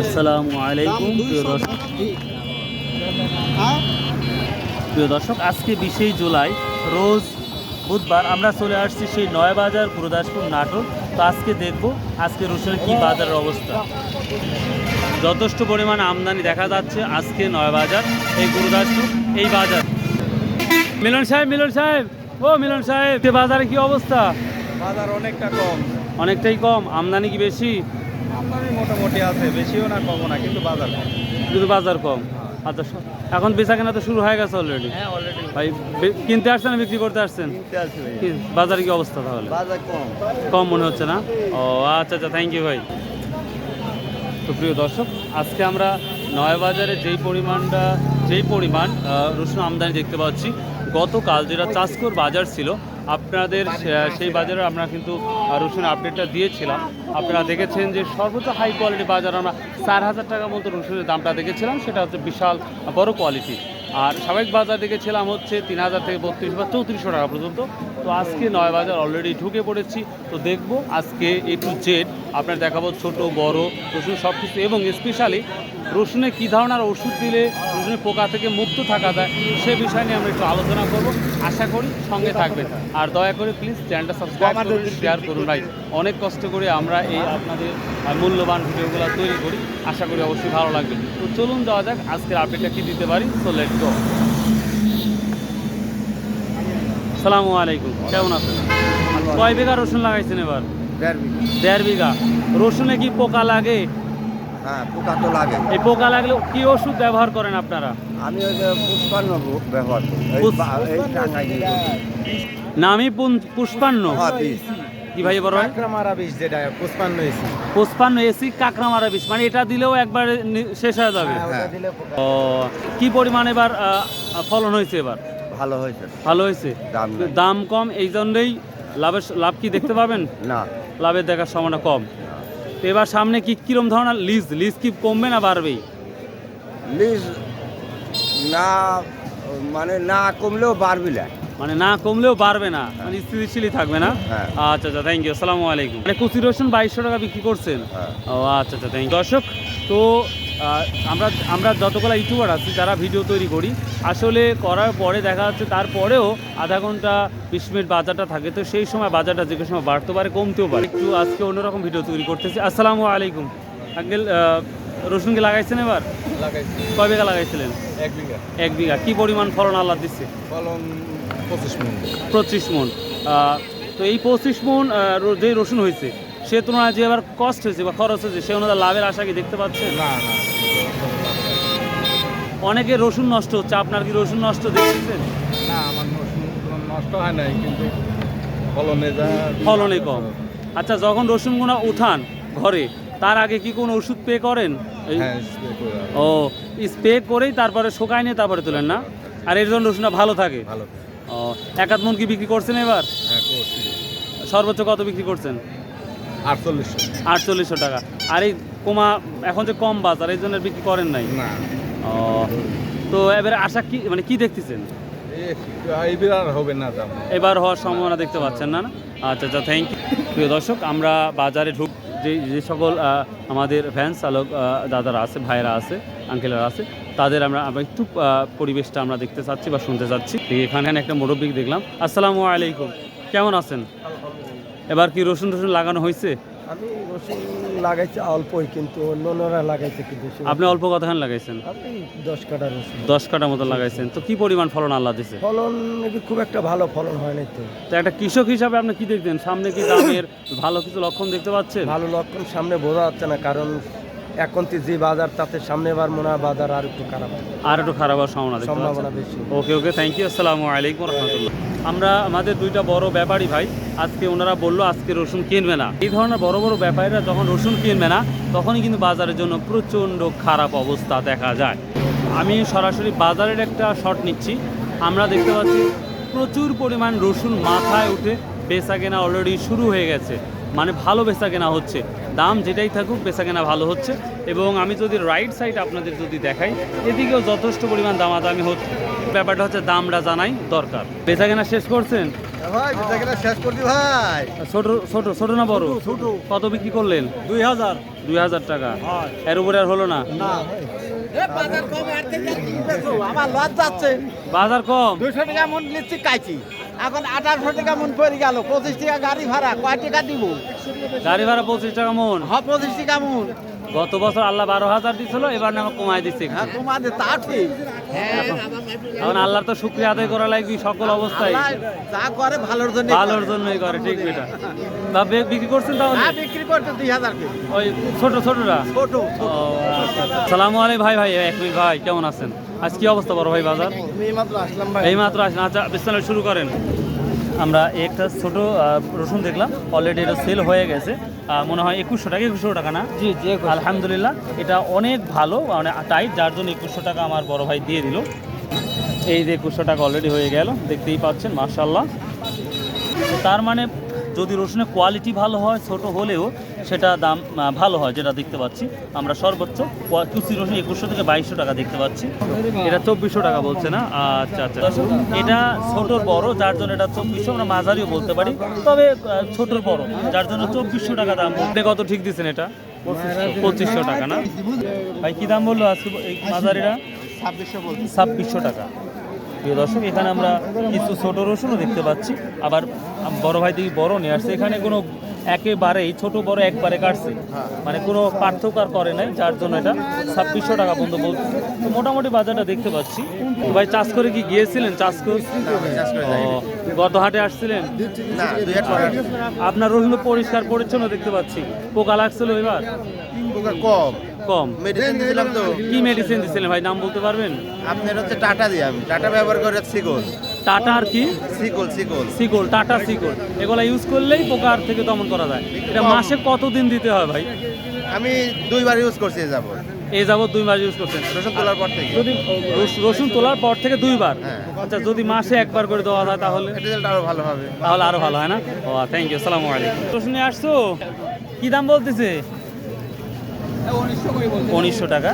আসসালামু আলাইকুম প্রিয় দর্শক। প্রিয় দর্শক আজকে বিশেই জুলাই রোজ বুধবার আমরা চলে আসছি সেই নয়াবাজার গুরুদাসপুর নাটক। তো আজকে দেখব আজকে রসুনের কি বাজারের অবস্থা। যথেষ্ট পরিমাণ আমদানি দেখা যাচ্ছে আজকে নয়াবাজার এই গুরুদাসপুর এই বাজার। মিলন সাহেব মিলন সাহেব ও মিলন সাহেব এ বাজারে কি অবস্থা? বাজার অনেকটা কম। অনেকটাই কম আমদানি কি বেশি? আমদানি মোটামুটি আছে বেশিও না কমও না কিন্তু বাজার কম। কিন্তু বাজার কম। আচ্ছা স- এখন বেচা কেনা তো শুরু হয়ে গেছে অলরেডি হ্যাঁ অলরেডি ভাই কিনতে আসছেন বিক্রি করতে আসছেন? বাজারে কি অবস্থা তাহলে? বাজার কম। কম মনে হচ্ছে না? ও আচ্ছা আচ্ছা থ্যাংক ইউ ভাই। তো প্রিয় দর্শক আজকে আমরা নয়াবাজারে যেই পরিমাণটা যেই পরিমাণ রসুন আমদানি দেখতে পাচ্ছি গতকাল যেটা চাষকর বাজার ছিল আপনাদের সেই বাজারে আমরা কিন্তু রসুন আপডেটটা দিয়েছিলাম। আপনারা দেখেছেন যে সর্বোচ্চ হাই কোয়ালিটি বাজার আমরা চার হাজার টাকা মতো রসুনের দামটা দেখেছিলাম, সেটা হচ্ছে বিশাল বড় কোয়ালিটি আর স্বাভাবিক বাজার দেখেছিলাম হচ্ছে তিন হাজার থেকে বত্রিশ বা চৌত্রিশশো টাকা পর্যন্ত। তো আজকে নয় বাজার অলরেডি ঢুকে পড়েছি। তো দেখব আজকে এ টু জেড আপনার দেখাবো ছোট, বড়, রসুন সব কিছু এবং স্পেশালি রসুনে কী ধরনের ওষুধ দিলে রসুনের পোকা থেকে মুক্ত থাকা যায় সে বিষয় নিয়ে আমরা একটু আলোচনা করব। আশা করি সঙ্গে থাকবেন। আর দয়া করে প্লিজ চ্যানেলটা সাবস্ক্রাইব করুন শেয়ার করুন ভাই। অনেক কষ্ট করে আমরা এই আপনাদের মূল্যবান ভিডিওগুলো তৈরি করি। আশা করি অবশ্যই ভালো লাগবে। তো চলুন দেওয়া যাক আজকের আপডেটটা কি দিতে পারি। সো লেট গো সালামু আলাইকুম। কেমন আছেন? কয় বিঘা রসুন লাগাইছেন এবার? দেড় বিঘা। রসুনে কি পোকা লাগে? হ্যাঁ পোকা তো লাগে। এই পোকা লাগলে কি ওষুধ ব্যবহার করেন আপনারা? আমি ওই যে পুষ্পান্ন ব্যবহার করি। এই বা- এই টাঙ্গাইলে নামি পুন- পুষ্পান্ন? হ্যাঁ বিষ কি ভাই বড় ভাই মারা বিষ যেটা পুষ্পান্ন হয়েছে পুষ্পান্ন এসি কাঁকড়ামারা বিষ মানে এটা দিলেও একবার নি- শেষ হয়ে যাবে। হ্যাঁ। ও কি পরিমাণ এবার আহ, ফলন হয়েছে এবার? ভালো হয়েছে। ভালো হয়েছে? দাম নাই। দাম কম এই জন্যই লাভের লাভ কি দেখতে পাবেন? না। লাভের দেখার সম্ভাবনা কম। তো এবার সামনে কি কিরম ধরনের লিজ লিজ কি কমবে না বাড়বে? লিজ না মানে না কমলেও বাড়বে না। মানে না কমলেও বাড়বে না। মানে স্থিতিশীলই থাকবে না? হ্যাঁ। আচ্ছা আচ্ছা থ্যাংক ইউ আসসালামু আলাইকুম। মানে কুচি রসুন বাইশশো টাকা বিক্রি করছেন? হ্যাঁ। ও আচ্ছা আচ্ছা থ্যাংক ইউ দর্শক তো আমরা আমরা যতগুলো ইউটিউবার আছি যারা ভিডিও তৈরি করি আসলে করার পরে দেখা যাচ্ছে তারপরেও আধা ঘণ্টা বিশ মিনিট বাজারটা থাকে তো সেই সময় বাজারটা যে কোনো সময় বাড়তে পারে কমতেও পারে। একটু আজকে অন্যরকম ভিডিও তৈরি করতেছি। আসসালামু আলাইকুম। আঙ্কেল রসুন কি লাগাইছেন এবার? কয় বিঘা লাগাইছিলেন? এক বিঘা। এক বিঘা। কী পরিমাণ ফলন আল্লাহ দিচ্ছে ফলন পঁচিশ মিনিট পঁচিশ মন। তো এই পঁচিশ মন যে রসুন হয়েছে সে তুলনায় যে এবার কস্ট হয়েছে বা খরচ হয়েছে সে অনুযায়ী লাভের আশা কি দেখতে পাচ্ছেন? না না অনেকে রসুন নষ্ট হচ্ছে আপনার কি রসুন নষ্ট দেখতেছেন? না আমার নষ্ট- নষ্ট হয় নাই কিন্তু ফলনে যা ফলনে কম। আচ্ছা যখন রসুনগুলো উঠান ঘরে তার আগে কি কোনো ওষুধ পে করেন? হ্যাঁ ও স্প্রে করেই তারপরে শুকায় নিয়ে তারপরে তোলেন না? আর এর জন্য রসুনটা ভালো থাকে? ভালো ও এক মন কি বিক্রি করছেন এবার? হ্যাঁ সর্বোচ্চ কত বিক্রি করছেন? আটচল্লিশশো। আটচল্লিশশো টাকা। আর এই কমা এখন যে কম বাজার এই জন্য বিক্রি করেন নাই? না। ও তো এবারে আশা কি মানে কি দেখতেছেন? এইবার হবে না এবার হওয়ার সম্ভাবনা দেখতে পাচ্ছেন না না? আচ্ছা আচ্ছা থ্যাংক ইউ প্রিয় দর্শক আমরা বাজারে ঢুক যে যে সকল আমাদের ভ্যান চালক দাদারা আছে ভাইয়েরা আছে আঙ্কেলরা আছে তাদের আমরা একটু পরিবেশটা আমরা দেখতে চাচ্ছি বা শুনতে চাচ্ছি। এখানে একটা মুরব্বী দেখলাম আসসালামু আলাইকুম কেমন আছেন? এবার কি রসুন রসুন লাগানো হয়েছে? আমি রসুন লাগাইছি অল্পই কিন্তু অন্য অন্যরা লাগাইছে কিন্তু আপনি অল্প কতখান লাগাইছেন? আপনি দশ কাটা রসুন। দশ কাটা মতো লাগাইছেন। তো কি পরিমাণ ফলন আল্লাহ দিছে? ফলন নাকি খুব একটা ভালো ফলন হয় নাই তো। তো একটা কৃষক হিসাবে আপনি কি দেখবেন সামনে কি দামের ভালো কিছু লক্ষণ দেখতে পাচ্ছেন? ভালো লক্ষণ সামনে বোঝা যাচ্ছে না কারণ এখন তো যে বাজার তাতে সামনে বার মনে হয় বাজার আর একটু খারাপ। আর একটু খারাপ হওয়ার সম্ভাবনা সম্ভাবনা বেশি। ওকে ওকে থ্যাংক ইউ আসসালামু আলাইকুম রহমতুল্লাহ। আমরা আমাদের দুইটা বড় ব্যাপারী ভাই আজকে ওনারা বলল আজকে রসুন কিনবে না। এই ধরনের বড় বড় ব্যাপারীরা যখন রসুন কিনবে না তখনই কিন্তু বাজারের জন্য প্রচণ্ড খারাপ অবস্থা দেখা যায়। আমি সরাসরি বাজারের একটা শট নিচ্ছি। আমরা দেখতে পাচ্ছি প্রচুর পরিমাণ রসুন মাথায় উঠে বেচা কেনা অলরেডি শুরু হয়ে গেছে। মানে ভালো বেচা কেনা হচ্ছে। দাম যেটাই থাকুক বেচা কেনা ভালো হচ্ছে। এবং আমি যদি রাইট সাইড আপনাদের যদি দেখাই এদিকেও যথেষ্ট পরিমাণ দামাদামি হচ্ছে। ব্যাপারটা হচ্ছে দামটা জানাই দরকার। বেচা কেনা শেষ করছেন? ভাই বেচাকেনা শেষ করছি ভাই। ছোট ছোট ছোট না বড়? ছোট কত বিক্রি করলেন? দুই হাজার। দুই হাজার টাকা। এর উপরে আর হলো না? না আমার লজ যাচ্ছে। বাজার কম? দুশো টাকা মন নিচ্ছি কাইছি এখন আঠারোশো টাকা মন পড়ে গেল পঁচিশ টাকা গাড়ি ভাড়া কয় টাকা দিব? গাড়ি ভাড়া পঁচিশ টাকা মন। হ পঁচিশ টাকা মন। গত বছর আল্লাহ বারো হাজার দিছিল এবার না কমাই দিচ্ছে। হ্যাঁ এখন আল্লাহর তো শুক্রিয়া আদায় করা লাগবে সকল অবস্থায়। যা করে ভালোর জন্য ভালোর জন্যই করে ঠিক বেটা। বা বিক্রি করছেন তাহলে? হ্যাঁ বিক্রি করতে দুই হাজার ওই ছোট ছোটরা? ছোট আলাইকুম ভাই ভাই এক মিনিট ভাই কেমন আছেন? আজ কি অবস্থা বড় ভাই বাজার? এই মাত্র আসলাম ভাই। এই মাত্র আসেন আচ্ছা বিস্তারিত শুরু করেন। আমরা একটা ছোট রসুন দেখলাম। অলরেডি এটা সেল হয়ে গেছে। মনে হয় একুশশো টাকা একুশশো টাকা না? জি জি আলহামদুলিল্লাহ এটা অনেক ভালো মানে টাইট যার জন্য একুশশো টাকা আমার বড় ভাই দিয়ে দিল। এই যে একুশশো টাকা অলরেডি হয়ে গেল দেখতেই পাচ্ছেন মার্শাল্লাহ তার মানে যদি রসুনের কোয়ালিটি ভালো হয় ছোট হলেও সেটা দাম ভালো হয় যেটা দেখতে পাচ্ছি। আমরা সর্বোচ্চ কুচি রসুন একুশশো থেকে বাইশশো টাকা দেখতে পাচ্ছি। এটা চব্বিশশো টাকা বলছে না? আচ্ছা আচ্ছা। এটা ছোটোর বড় যার জন্য এটা চব্বিশশো আমরা মাঝারিও বলতে পারি। তবে ছোটোর বড় যার জন্য চব্বিশশো টাকা দাম কত ঠিক দিচ্ছেন এটা? পঁচিশশো টাকা না? ভাই কি দাম বলল আজকে এই মাঝারিরা ছাব্বিশশো বলছি। ছাব্বিশশো টাকা। প্রিয় দর্শক এখানে আমরা কিছু ছোট রসুনও দেখতে পাচ্ছি। আবার বড় ভাই দেখি বড় নিয়ে আসছে। এখানে কোনো একেবারেই ছোট বড় একবারে কাটছে। মানে কোনো পার্থক্য আর করে নাই যার জন্য এটা ছাব্বিশশো টাকা পর্যন্ত বলছে তো মোটামুটি বাজারটা দেখতে পাচ্ছি। ভাই চাষ করে কি গিয়েছিলেন? চাষ করে গত হাটে আসছিলেন? আপনার রসুন পরিষ্কার পরিচ্ছন্ন দেখতে পাচ্ছি। পোকা লাগছিল এবার? কম। কম? মেডিসিন দিয়েছিলাম তো। কি মেডিসিন দিচ্ছিলেন ভাই? নাম বলতে পারবেন? আপনার হচ্ছে টাটা দিয়ে আমি। টাটা ব্যবহার করে সিকল টাটা আর কি? সিকল সিকল সিকল টাটা সিকল এগুলো ইউজ করলেই পোকার থেকে দমন করা যায়। এটা মাসে কতদিন দিতে হয় ভাই? আমি দুইবার ইউজ করছি যাব এই যাবৎ দুই মাস ইউজ করছেন। রসুন তোলার পর থেকে। যদি রসুন তোলার পর থেকে দুইবার? হ্যাঁ। আচ্ছা যদি মাসে একবার করে দেওয়া যায় তাহলে? রেজাল্ট আরও ভালো হবে। তাহলে আরও ভালো হয় না? ও থ্যাংক ইউ সালাম আলাইকুম। রসুনে আসছো? কি দাম বলতেছে? উনিশশো টাকা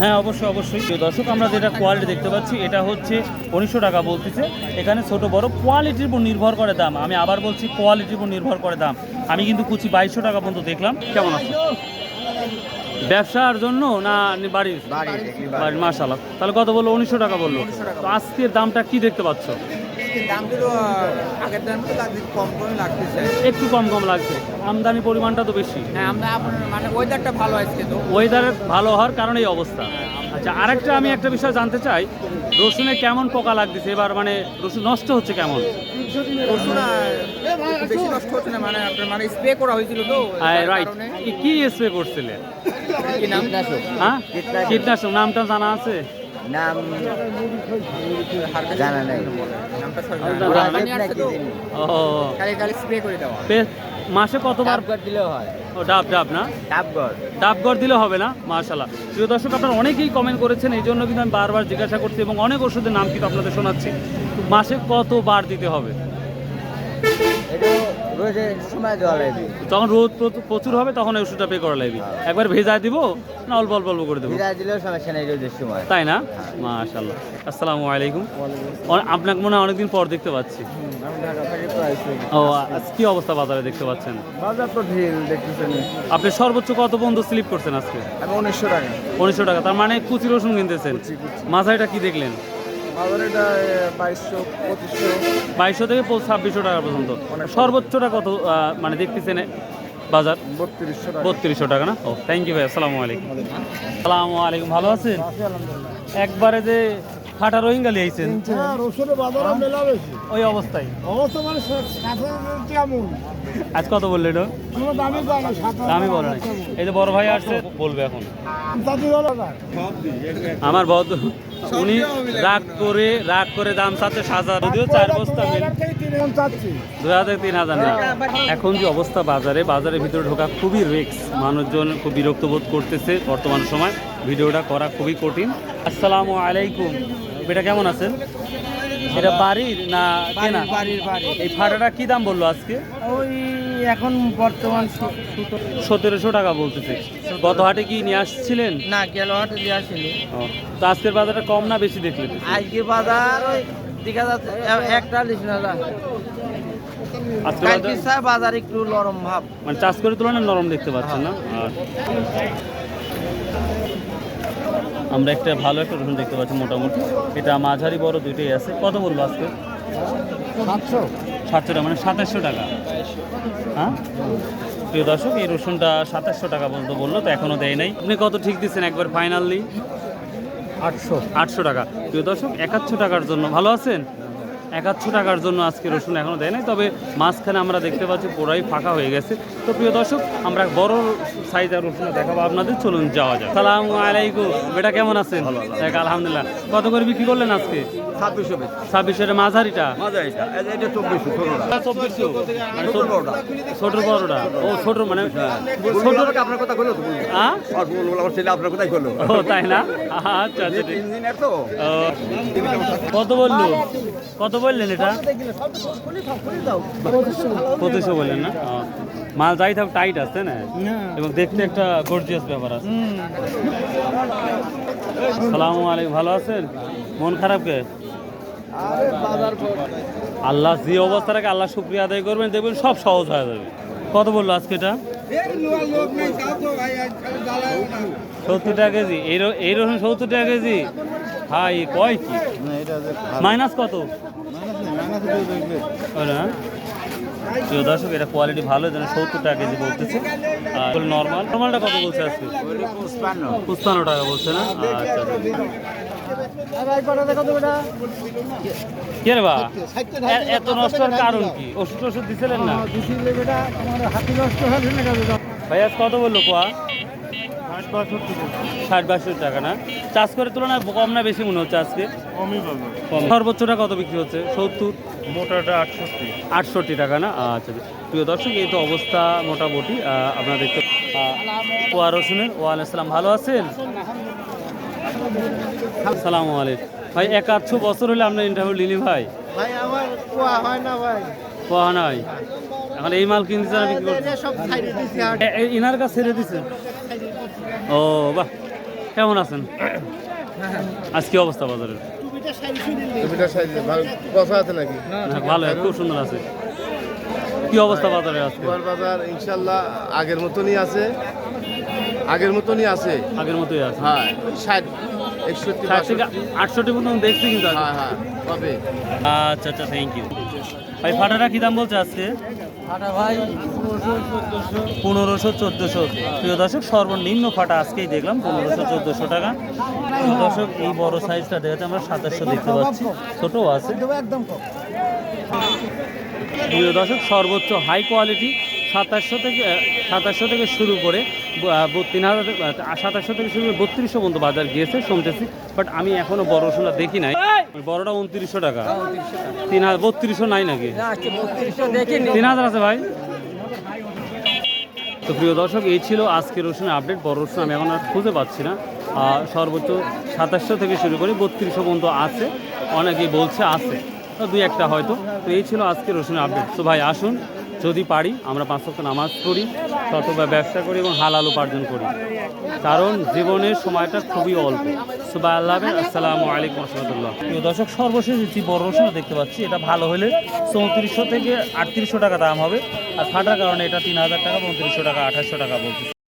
হ্যাঁ অবশ্যই অবশ্যই। দর্শক, আমরা যেটা কোয়ালিটি দেখতে পাচ্ছি, এটা হচ্ছে উনিশশো টাকা বলতেছে। এখানে ছোট বড় কোয়ালিটির উপর নির্ভর করে দাম। আমি আবার বলছি কোয়ালিটির উপর নির্ভর করে দাম। আমি কিন্তু কুচি বাইশশো টাকা পর্যন্ত দেখলাম। কেমন আছে? ব্যবসার জন্য না বাড়ির? বাড়ির মার্শাল তাহলে কত বলল? উনিশশো টাকা বলল। তো আজকের দামটা কি দেখতে পাচ্ছ? একটু কম কম লাগছে। আমদানি পরিমাণটা তো বেশি। হ্যাঁ আমরা মানে ওয়েদারটা ভালো আজকে তো। ওয়েদার ভালো হওয়ার কারণে এই অবস্থা আচ্ছা আরেকটা আমি একটা বিষয় জানতে চাই। রসুনে কেমন পোকা লাগতেছে? এবার মানে রসুন নষ্ট হচ্ছে কেমন? রসুন বেশি নষ্ট হচ্ছে না মানে আপনার মানে স্প্রে করা হয়েছিল তো রাইট কি স্প্রে করছিলে কি নাম? হ্যাঁ? কীটনাশক নামটা জানা আছে? নাম জানা নাই। খালি খালি স্প্রে করে দেওয়া মাসে কতবার? দিলেও হয়। ও ডাব ডাব না? ডাবগড় ডাবগড় দিলে হবে না? মার্শাল্লাহ প্রিয় দর্শক আপনারা অনেকেই কমেন্ট করেছেন এই জন্য কিন্তু আমি বারবার জিজ্ঞাসা করছি এবং অনেক ওষুধের নাম কিন্তু আপনাদের শোনাচ্ছি। মাসে কতবার দিতে হবে? এটা রোজে সময় দেওয়া লাগবে। যখন রোদ প্রচুর- হবে তখন এই ওষুধটা পে করা লাগবে। একবার ভেজায় দিব না অল্প অল্প অল্প করে দেবো। বিদায় দিলেও সমস্যা নেই রোজের সময়। তাই না? মাশাল্লাহ আসসালামু আলাইকুম। আপনাকে মনে হয় অনেকদিন পর দেখতে পাচ্ছি। ও কি অবস্থা বাজারে দেখতে পাচ্ছেন? বাজার তো ঢিল দেখতেছেন। আপনি সর্বোচ্চ কত পর্যন্ত স্লিপ করছেন আজকে? আমি উনিশশো টাকা। উনিশশো টাকা তার মানে কুচি রসুন কিনতেছেন। মাথায়টা কি দেখলেন? বাজার এটা বাইশশো পঁচিশশো। বাইশশো থেকে ছাব্বিশশো টাকা পর্যন্ত। সর্বোচ্চটা কত মানে দেখতেছেন বাজার? বত্রিশশো বত্রিশশো টাকা না? ও থ্যাংক ইউ ভাই আসসালামু আলাইকুম। আসসালামু আলাইকুম ভালো আছেন? একবারে যে ফাটা রোহিঙ্গা লিয়েছেন রসুনের বাজার মেলা বেশি। ওই অবস্থায়? অবস্থা মানে কেমন? আজ কত বললে দামি না বলো নাই এই যে বড় ভাই আসছে। বলবে এখন। আমার বদ উনি রাগ করে রাগ করে দাম চাচ্ছে সাজা যদিও চার বস্তা দুই হাজার তিন হাজার না। এখন যে অবস্থা বাজারে বাজারের ভিতরে ঢোকা খুবই রিস্ক। মানুষজন খুব বিরক্ত বোধ করতেছে বর্তমান সময়। ভিডিওটা করা খুবই কঠিন। আসসালামু আলাইকুম। এটা কেমন আছেন? এটা বাড়ির না কেনা? বাড়ির বাড়ি এই ফাটাটা কি দাম বলল আজকে? ওই এখন বর্তমান সতেরোশো টাকা বলতেছে। গত হাটে কি নিয়ে আসছিলেন? না গেল হাটে দিয়ে আসেনি। তো আজকের বাজারটা কম না বেশি দেখলেন আজকে বাজার ওই দেখা যাচ্ছে একটা লিস না বাজার- একটু নরম ভাব। মানে চাষ করে তুলনায় নরম দেখতে পাচ্ছেন না? আর আমরা একটা ভালো একটা রসুন দেখতে পাচ্ছি মোটামুটি। এটা মাঝারি বড় দুইটাই আছে। কত বলব আজকে? সাতশো। সাতশো টাকা মানে সাতাশশো টাকা। হ্যাঁ? প্রিয় দর্শক এই রসুনটা সাতাশশো টাকা বলতে বলল তো এখনও দেয় নাই। আপনি কত ঠিক দিচ্ছেন একবার ফাইনালি আটশো। আটশো টাকা। প্রিয় দর্শক একাচ্ছু টাকার জন্য ভালো আছেন? একাচ্ছু টাকার জন্য আজকে রসুন এখনও দেয় নাই তবে মাঝখানে আমরা দেখতে পাচ্ছি পুরাই ফাঁকা হয়ে গেছে। তো প্রিয় দর্শক আমরা বড় সাইজের রসুন দেখাবো আপনাদের। চলুন যাওয়া যায় সালাম আলাইকুম। বেটা কেমন আছেন? দেখ আলহামদুলিল্লাহ। কত করে বিক্রি করলেন আজকে? ছাব্বিশশো ছাব্বিশের মাঝারিটা? চব্বিশশো ছোট বড়টা। ও ছোট মানে ছোট ছোট আপনার কথা বলল। হ্যাঁ আর বলব আমার ছেলে আপনার কথাই বলল ও তাই না? আচ্ছা আচ্ছা তো। কত বলল? কত বললেন এটা? পঁচিশশো বললেন না? মাল যাই থাক টাইট আছে না? এবং দেখতে একটা গর্জিয়াস ব্যাপার আছে। সালাম আলাইকুম ভালো আছেন? মন খারাপ কে? আল্লাহ যে অবস্থা রাখে আল্লাহ শুক্রিয়া আদায় করবেন দেখবেন সব সহজ হয়ে যাবে। কত বলল আজকে এটা? সত্তর টাকা কেজি। এই র- এই রসুন সত্তর টাকা কেজি? হাই কয় কি? মাইনাস কত? প্রিয় দর্শক এটা কোয়ালিটি ভালো যেন সত্তর টাকা কেজি বলতেছে। আর নর্মাল নর্মালটা কত বলছে আজকে? পুষ্পান্ন টাকা বলছে না? আচ্ছা কে রে বা? এত নষ্ট হওয়ার কারণ কি? ওষুধ ওষুধ দিছিলেন না ভাই আজ কত বলল কোয়া ষাট বাষট্টি টাকা। না? চাষ করে তুলনায় কম না বেশি মনে হচ্ছে আজকে? সর্বোচ্চটা কত বিক্রি হচ্ছে? সত্তর? মোটাটা আটষট্টি। আটষট্টি টাকা না? আচ্ছা প্রিয় দর্শক এই তো অবস্থা মোটামুটি। আপনারা দেখতে ওয়া রসুনের ওয়াল ভালো আছেন? সালাম আলাইকুম। ভাই এক আধশো বছর হলে আপনার ইন্টারভিউ নিলি ভাই? ভাই আমার কোয়া হয় না ভাই। কোয়া নাই? এখন এই মাল কিনতে সব ইনার কাছে ছেড়ে দিছে? ও বাহ। কেমন আছেন? অবস্থা বাজারের? ভালো খুব সুন্দর আছে। কি অবস্থা বাজারে আজকে? বাজার ইনশাল্লাহ আগের মতনই আছে। আগের মতনই আছে। আগের মতোই আছে। হ্যাঁ ষাট একষট্টি ষাট আটষট্টি পর্যন্ত দেখছি কিন্তু হ্যাঁ হ্যাঁ আচ্ছা আচ্ছা থ্যাংক ইউ ভাই ফাটাটা কি দাম বলছে আজকে? পনেরোশো চোদ্দোশো। প্রিয় দর্শক সর্বনিম্ন ফাটা আজকেই দেখলাম পনেরোশো চোদ্দোশো টাকা। প্রিয় দর্শক এই বড় সাইজটা দেখাতে আমরা সাতাশশো দেখতে পাচ্ছি। ছোটও আছে। একদম কম। প্রিয় দর্শক সর্বোচ্চ হাই কোয়ালিটি সাতাশশো থেকে সাতাশশো থেকে শুরু করে তিন হাজার সাতাশশো থেকে শুরু করে বত্রিশশো পর্যন্ত বাজার গিয়েছে শুনতেছি বাট আমি এখনও বড় সোনা দেখি নাই। বড়টা উনত্রিশশো টাকা। তিন হাজার বত্রিশশো নাই নাকি? তিন হাজার আছে ভাই। তো প্রিয় দর্শক এই ছিল আজকের রসুনের আপডেট। বড় রসুন আমি এখন আর খুঁজে পাচ্ছি না। আর সর্বোচ্চ সাতাশশো থেকে শুরু করে বত্রিশশো পর্যন্ত আছে। অনেকেই বলছে আছে। তো দুই একটা হয়তো। তো এই ছিল আজকের রসুনের আপডেট। তো ভাই আসুন। যদি পারি, আমরা পাঁচ সপ্তাহ নামাজ পড়ি তত ব্যবসা করি এবং হালাল উপার্জন করি। কারণ জীবনের সময়টা খুবই অল্প। সুবাহ আল্লাহ আসসালামু আলাইকুম রহমতুল্লাহ। প্রিয় দর্শক, সর্বশেষ যে বড় রসুন দেখতে পাচ্ছি, এটা ভালো হলে চৌত্রিশশো থেকে আটত্রিশশো টাকা দাম হবে। আর ফাটার কারণে এটা তিন হাজার টাকা পঁয়ত্রিশশো টাকা, আঠাশশো টাকা বলতেছে